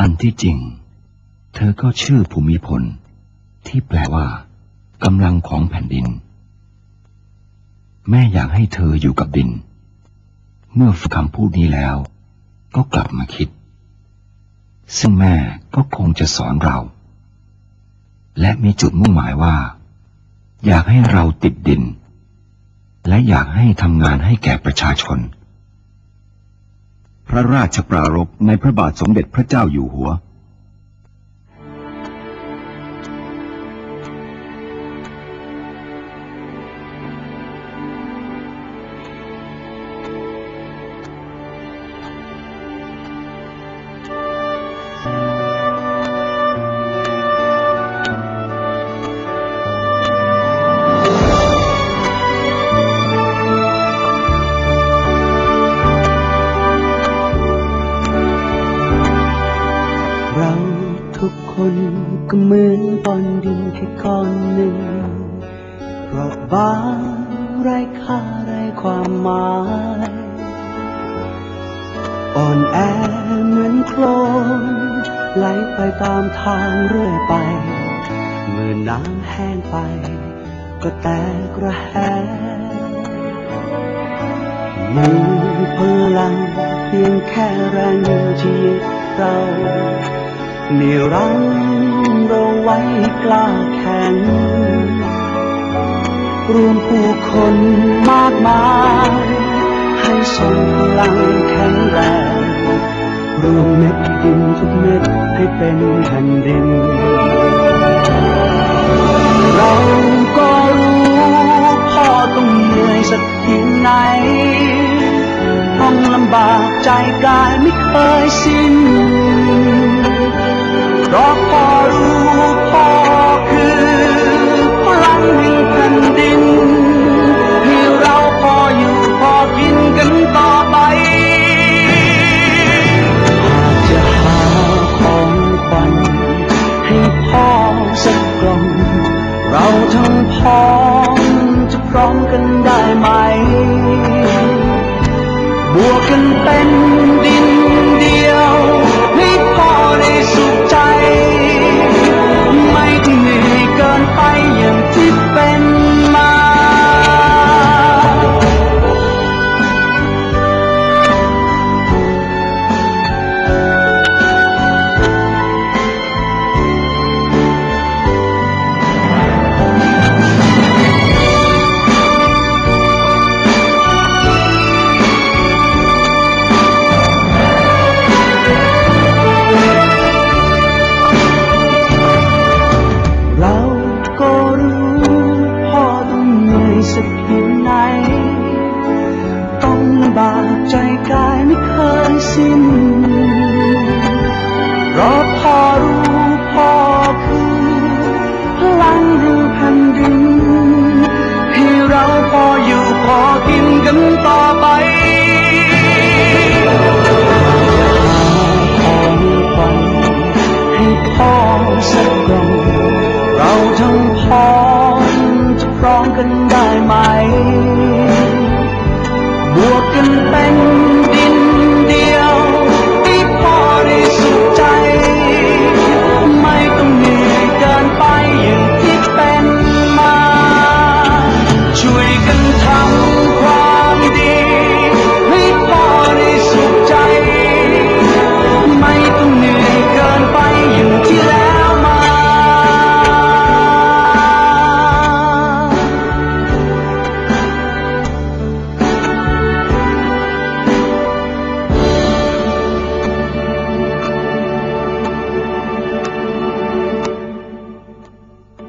อันที่จริง เธอก็ชื่อภูมิพล ที่แปลว่ากำลังของแผ่นดิน แม่อยากให้เธออยู่กับดิน เมื่อฟังคำพูดนี้แล้ว ก็กลับมาคิด ซึ่งแม่ก็คงจะสอนเรา และมีจุดมุ่งหมายว่า อยากให้เราติดดิน และอยากให้ทำงานให้แก่ประชาชน พระราชปรารภในพระบาทสมเด็จพระเจ้าอยู่หัว ก็เหมือนก้อนดินแค่ก้อนหนึ่งเปราะบางไร้ค่าไร้ความหมายอ่อนแอเหมือนโคลนไหลไปตามทางเรื่อยไป เมื่อน้ำแห้งไป ก็แตกระแหงมีพลังเพียงแค่แรงหนึ่งที่ยึดเรา เหนี่ยวรั้งเราไว้กล้าแข็งรวมผู้คนมากมาย ให้ส่งพลังแข็งแรงรวมเม็ดดินทุกเม็ดให้เป็นแผ่นดิน เราก็รู้พ่อต้องเหนื่อยสักเพียงไหนต้องลำบากใจกายไม่เคยสิ้น พ้องจะพร้อมกันได้ไหม บวกกันเป็น สักเพียงไหน ต้องลำบากใจกายไม่เคยสิ้น